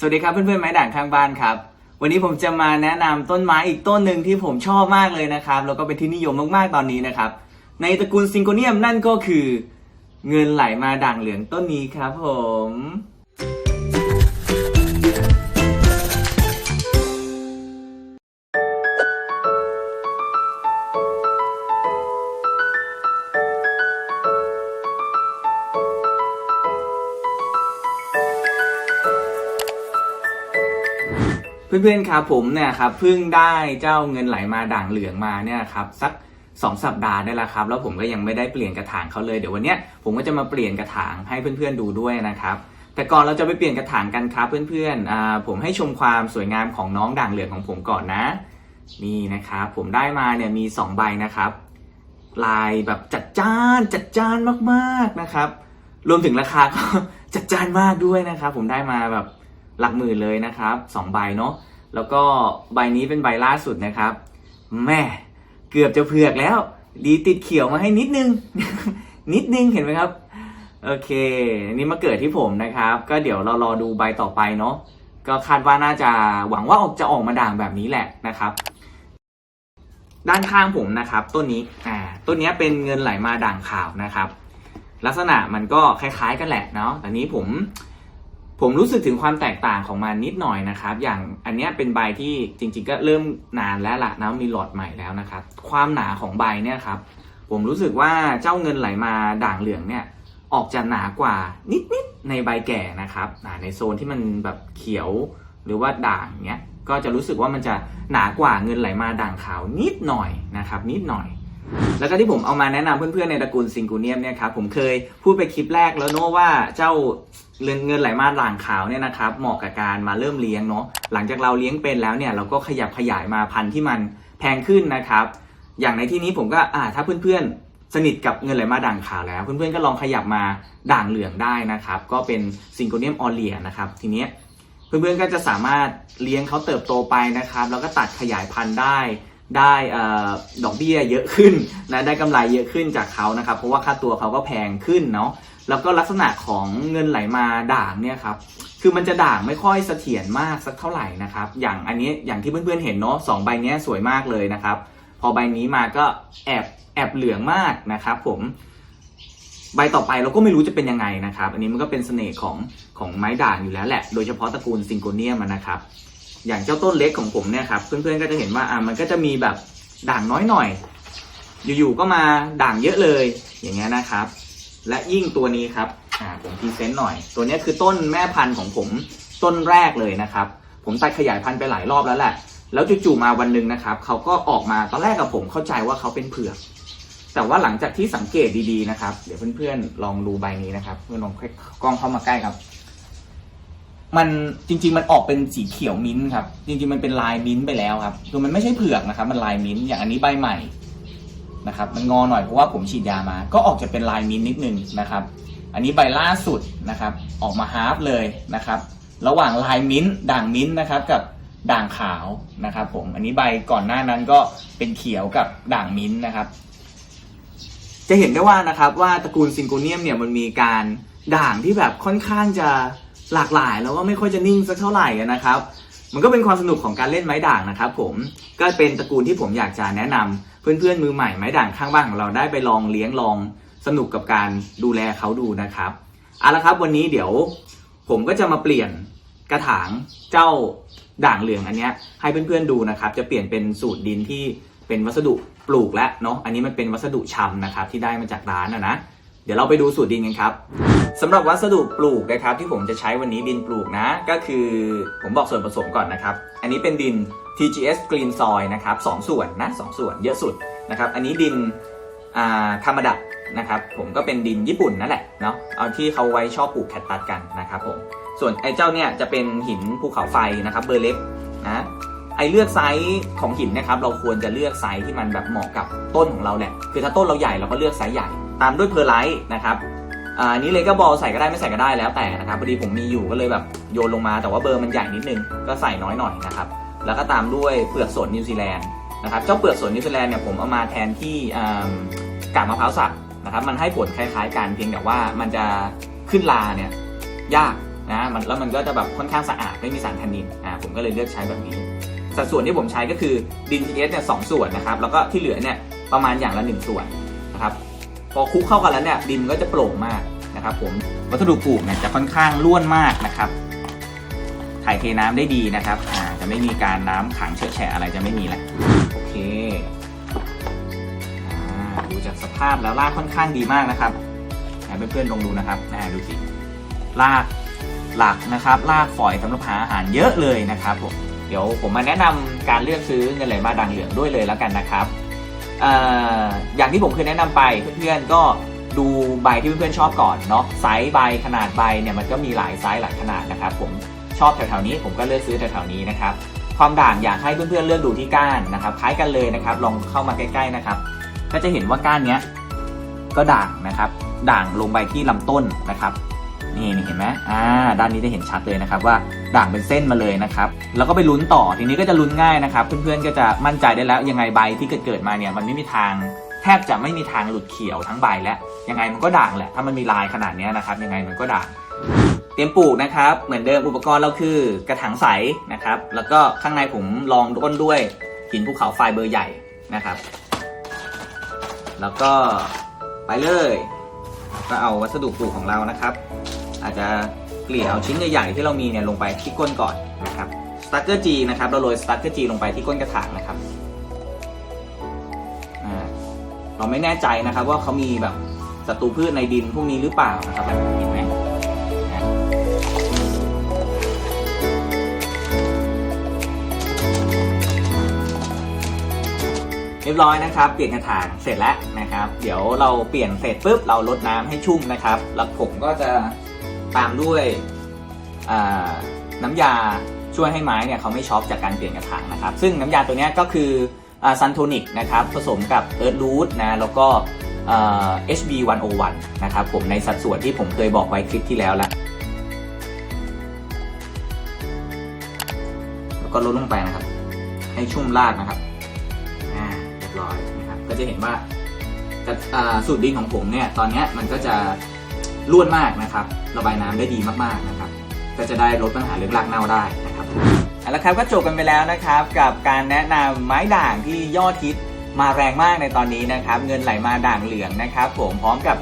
สวัสดีครับเพื่อนๆไม้ด่างข้างบ้านครับ วันนี้ผมจะมาแนะนำต้นไม้อีกต้นหนึ่งที่ผมชอบมากเลยนะครับแล้วก็เป็นที่นิยมมากๆตอนนี้นะครับ ในตระกูลซิงโกเนียมนั่นก็คือ เงินไหลมาด่างเหลืองต้นนี้ครับผม เพื่อนๆครับผมเนี่ยครับเพิ่งได้เจ้าเงินไหลมาด่างเหลืองมาเนี่ยครับสักสองสัปดาห์ได้แล้วครับ แล้วผมก็ยังไม่ได้เปลี่ยนกระถางเขาเลยเดี๋ยววันนี้ผมก็จะมาเปลี่ยนกระถางให้เพื่อนๆดูด้วยนะครับแต่ก่อนเราจะไปเปลี่ยนกระถางกันครับเพื่อนๆผมให้ชมความสวยงามของน้องด่างเหลืองของผมก่อนนะนี่นะครับผมได้มาเนี่ยมีสองใบนะครับ ลายแบบจัดจ้านจัดจ้านมากๆนะครับ รวมถึงราคาก็จัดจ้านมากด้วยนะครับ ผมได้มาแบบ หลักหมื่นเลยนะครับสองใบเนาะแล้วก็ใบนี้เป็นใบล่าสุดนะครับ แม่เกือบจะเผือกแล้ว ดีติดเขียวมาให้นิดนึง นิดนึงเห็นไหมครับ โอเค อันนี้มาเกิดที่ผมนะครับ ก็เดี๋ยวเรารอดูใบต่อไปเนาะก็คาดว่าน่าจะหวังว่าออกจะออกมาด่างแบบนี้แหละนะครับ ด้านข้างผมนะครับต้นนี้อ่าต้นนี้เป็นเงินไหลมาด่างขาวนะครับ ลักษณะมันก็คล้ายๆกันแหละเนาะแต่นี้ผม ผมรู้สึกถึงความแตกต่างของมันนิดหน่อยนะครับ อย่างอันนี้เป็นใบที่จริงๆ ก็เริ่มนานแล้วล่ะนะมีหลอดใหม่แล้วนะครับ ความหนาของใบเนี่ยครับ ผมรู้สึกว่าเจ้าเงินไหลมาด่างเหลืองเนี่ย ออกจะหนากว่านิดๆในใบแก่นะครับในโซนที่มันแบบเขียวหรือว่าด่างเนี้ยก็จะรู้สึกว่ามันจะหนากว่าเงินไหลมาด่างขาวนิดหน่อยนะครับ นิดหน่อย แล้วก็ที่ผมเอามาแนะนำเพื่อนๆในตระกูลซิงกูเนียมเนี่ยครับผมเคยพูดไปคลิปแรกแล้วเนาะว่าเจ้าเงินเงินไหลมาด่างขาวเนี่ยนะครับเหมาะกับการมาเริ่มเลี้ยงเนาะหลังจากเราเลี้ยงเป็นแล้วเนี่ยเราก็ขยับขยายมาพันธุ์ที่มันแพงขึ้นนะครับ อย่างในที่นี้ผมก็อ่าถ้าเพื่อนๆ สนิทกับเงินไหลมาด่างขาวแล้ว เพื่อนๆก็ลองขยับมาด่างเหลืองได้นะครับก็เป็นซิงโกเนียมออเลียนะครับทีนี้เพื่อนๆก็จะสามารถเลี้ยงเขาเติบโตไปนะครับแล้วก็ตัดขยายพันธุ์ได้ ได้ดอกเบี้ยเยอะขึ้นนะได้กำไรเยอะขึ้นจากเขานะครับ เพราะว่าค่าตัวเขาก็แพงขึ้นเนาะแล้วก็ลักษณะของเงินไหลมาด่างเนี่ยครับคือมันจะด่างไม่ค่อยเสถียรมากสักเท่าไหร่นะครับ อย่างอันนี้อย่างที่เพื่อนๆเห็นเนาะสองใบเนี้ยสวยมากเลยนะครับ พอใบนี้มาก็แอบแอบเหลืองมากนะครับ ผมใบต่อไปเราก็ไม่รู้จะเป็นยังไงนะครับ อันนี้มันก็เป็นเสน่ห์ของของไม้ด่างอยู่แล้วแหละ โดยเฉพาะตระกูลซิงโกเนียมนะครับ อย่างเจ้าต้นเล็กของผมเนี่ยครับเพื่อนๆก็จะเห็นว่าอ่ามันก็จะมีแบบด่างน้อยหน่อย อยู่ๆก็มาด่างเยอะเลย อย่างเงี้ยนะครับ และยิ่งตัวนี้ครับอ่าผมพรีเซนต์หน่อย ตัวนี้คือต้นแม่พันธุ์ของผมต้นแรกเลยนะครับ ผมตัดขยายพันธุ์ไปหลายรอบแล้วแหละ แล้วจู่ๆมาวันหนึ่งนะครับเขาก็ออกมาตอนแรกกับผมเข้าใจว่าเขาเป็นเผือกแต่ว่าหลังจากที่สังเกตดีๆนะครับ เดี๋ยวเพื่อนๆลองดูใบนี้นะครับ เพื่อนลองกล้องเข้ามาใกล้ครับ มันจริง ๆ มันออกเป็นสีเขียวมิ้นท์ครับ จริง ๆ มันเป็นลายมิ้นท์ไปแล้วครับคือมันไม่ใช่เผือกนะครับ มันลายมิ้นท์อย่างอันนี้ใบใหม่นะครับ มันงอหน่อยเพราะว่าผมฉีดยามา ก็ออกจะเป็นลายมิ้นท์นิดนึงนะครับ อันนี้ใบล่าสุดนะครับ ออกมาฮาร์ฟเลยนะครับ ระหว่างลายมิ้นท์ด่างมิ้นท์นะครับ กับด่างขาวนะครับ ผม อันนี้ใบก่อนหน้านั้นก็เป็นเขียวกับด่างมิ้นท์นะครับ จะเห็นได้ว่านะครับว่าตระกูลซิงโกเนียมเนี่ยมันมีการด่างที่แบบค่อนข้างจะ หลากหลายแล้วก็ไม่ค่อยจะนิ่งสักเท่าไหร่นะครับ มันก็เป็นความสนุกของการเล่นไม้ด่างนะครับผมก็เป็นตระกูลที่ผมอยากจะแนะนำเพื่อนๆมือใหม่ไม้ด่างข้างบ้านของเราได้ไปลองเลี้ยงลองสนุกกับการดูแลเขาดูนะครับเอาละครับวันนี้เดี๋ยวผมก็จะมาเปลี่ยนกระถางเจ้าด่างเหลืองอันเนี้ยให้เพื่อนๆดูนะครับ จะเปลี่ยนเป็นสูตรดินที่เป็นวัสดุปลูกแล้วเนาะอันนี้มันเป็นวัสดุชำนะครับที่ได้มาจากร้านนะนะ ดี๋ยวเราไปดูสูตรดินกันครับสำหรับวัสดุปลูกนะครับ ที่ผมจะใช้วันนี้ดินปลูกนะ ก็คือผมบอกส่วนผสมก่อนนะครับ อันนี้เป็นดิน TGS Green Soil นะครับสองส่วนนะสองส่วนเยอะสุดนะครับ อันนี้ดินธรรมดานะครับผมก็เป็นดินญี่ปุ่นนั่นแหละเนาะเอาที่เขาไว้ชอบปลูกแคคตัสกันนะครับผมส่วนไอ้เจ้าเนี่ยจะเป็นหินภูเขาไฟนะครับเบอร์เล็กนะไอเลือกไซส์ของหินนะครับเราควรจะเลือกไซส์ที่มันแบบเหมาะกับต้นของเราแหละคือถ้าต้นเราใหญ่เราก็เลือกไซส์ใหญ่ ตามด้วยเพอร์ไลท์นะครับอันนี้เลก็บอลใส่ก็ได้ไม่ใส่ก็ได้แล้วแต่นะครับพอดีผมมีอยู่ก็เลยแบบโยนลงมาแต่ว่าเบอร์มันใหญ่นิดนึงก็ใส่น้อยหน่อยนะครับแล้วก็ตามด้วยเปลือกสนนิวซีแลนด์นะครับเจ้าเปลือกสนนิวซีแลนด์เนี่ยผมเอามาแทนที่กากมะพร้าวสับนะครับมันให้ผลคล้ายๆกันเพียงแต่ว่ามันจะขึ้นลาเนี่ยยากนะมันแล้วมันก็จะแบบค่อนข้างสะอาดไม่มีสารแทนนินอ่าผมก็เลยเลือกใช้แบบนี้ สัดส่วนที่ผมใช้ก็คือดิน TS เนี่ยสองส่วนนะครับแล้วก็ที่เหลือเนี่ยประมาณอย่างละหนึ่งส่วนนะครับ พอคลุกเข้ากันแล้วเนี่ยดินก็จะโปร่งมากนะครับ ผมวัสดุปลูกเนี่ยจะค่อนข้างร่วนมากนะครับถ่ายเทน้ำได้ดีนะครับอ่าจะไม่มีการน้ำขังเฉอะแฉะอะไรจะไม่มีแหละโอเคอ่าดูจากสภาพแล้วรากค่อนข้างดีมากนะครับเพื่อนๆลองดูนะครับอ่าดูสิรากหลักนะครับรากฝอยสำหรับหาอาหารเยอะเลยนะครับผมเดี๋ยวผมมาแนะนำการเลือกซื้อเงินไหลมาดังเหลืองด้วยเลยแล้วกันนะครับ ออย่างที่ผมเคยแนะนำไปเพื่อนๆก็ดูใบที่เพื่อนๆชอบก่อนเนาะไซส์ใบขนาดใบเนี่ยมันก็มีหลายไซส์หลายขนาดนะครับ ผมชอบแถวๆนี้ผมก็เลือกซื้อแถวๆนี้นะครับความด่างอยากให้เพื่อนๆเลือกดูที่ก้านนะครับคล้ายกันเลยนะครับ ลองเข้ามาใกล้ๆนะครับ ก็จะเห็นว่าก้านเนี้ยก็ด่างนะครับ ด่างลงไปที่ลำต้นนะครับ นี่เห็นไหมอ่า ด้านนี้จะเห็นชัดเลยนะครับว่าด่างเป็นเส้นมาเลยนะครับ แล้วก็ไปลุ้นต่อ ทีนี้ก็จะลุ้นง่ายนะครับ เพื่อนๆ ก็จะมั่นใจได้แล้วยังไงใบที่เกิดเกิดมาเนี่ยมันไม่มีทาง แทบจะไม่มีทางหลุดเขียวทั้งใบแล้วยังไงมันก็ด่างแหละ ถ้ามันมีลายขนาดนี้นะครับ ยังไงมันก็ด่าง เตรียมปลูกนะครับ เหมือนเดิมอุปกรณ์เราคือกระถางใสนะครับ แล้วก็ข้างในผมลองด้นด้วยหินภูเขาไฟเบอร์ใหญ่นะครับ แล้วก็ไปเลย ก็เอาวัสดุปลูกของเรานะครับ อาจจะเกลี่ยเอาชิ้นใหญ่ๆที่เรามีเนี่ยลงไปที่ก้นก่อนนะครับสตั๊กเกอร์จีนะครับเราโรยสตั๊กเกอร์จีลงไปที่ก้นกระถางนะครับอ่าเราไม่แน่ใจนะครับว่าเขามีแบบศัตรูพืชในดินพวกนี้หรือเปล่านะครับแบบเห็นไหมเรียบร้อยนะครับเปลี่ยนกระถางเสร็จแล้วนะครับ เดี๋ยวเราเปลี่ยนเสร็จปุ๊บเราลดน้ำให้ชุ่มนะครับแล้วผมก็จะ ตามด้วยน้ำยาช่วยให้ไม้เนี่ยเขาไม่ช็อกจากการเปลี่ยนกระถางนะครับ ซึ่งน้ำยาตัวนี้ก็คือซันโทนิกนะครับผสมกับเอิร์ธรูทนะแล้วก็อ่า HB 101นะครับผมในสัดส่วนที่ผมเคยบอกไว้คลิปที่แล้วแล้วแล้วก็ลดลงไปนะครับ ให้ชุ่มรากนะครับอ่าเรียบร้อยนะครับก็จะเห็นว่าจะอ่าสูตรดินของผมเนี่ยตอนนี้มันก็จะร่วนมากนะครับ ระบายน้ำได้ดีมากๆนะครับก็จะได้ลดปัญหาเรื่องรากเน่าได้นะครับเอาละครับก็จบกันไปแล้วนะครับ กับการแนะนำไม้ด่างที่ยอดฮิตมาแรงมากในตอนนี้นะครับ เงินไหลมาด่างเหลืองนะครับผมพร้อมกับ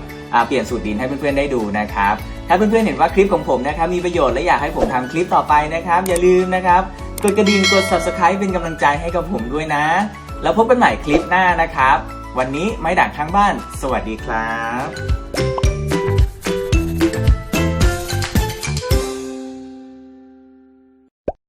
เปลี่ยนสูตรดินให้เพื่อนๆได้ดูนะครับ ถ้าเพื่อนๆเห็นว่าคลิปของผมนะครับมีประโยชน์และอยากให้ผมทำคลิปต่อไปนะครับ อย่าลืมนะครับกดกระดิ่งกด subscribe เป็นกำลังใจให้กับผมด้วยนะ แล้วพบกันใหม่คลิปหน้านะครับ วันนี้ไม้ด่างข้างบ้าน สวัสดีครับ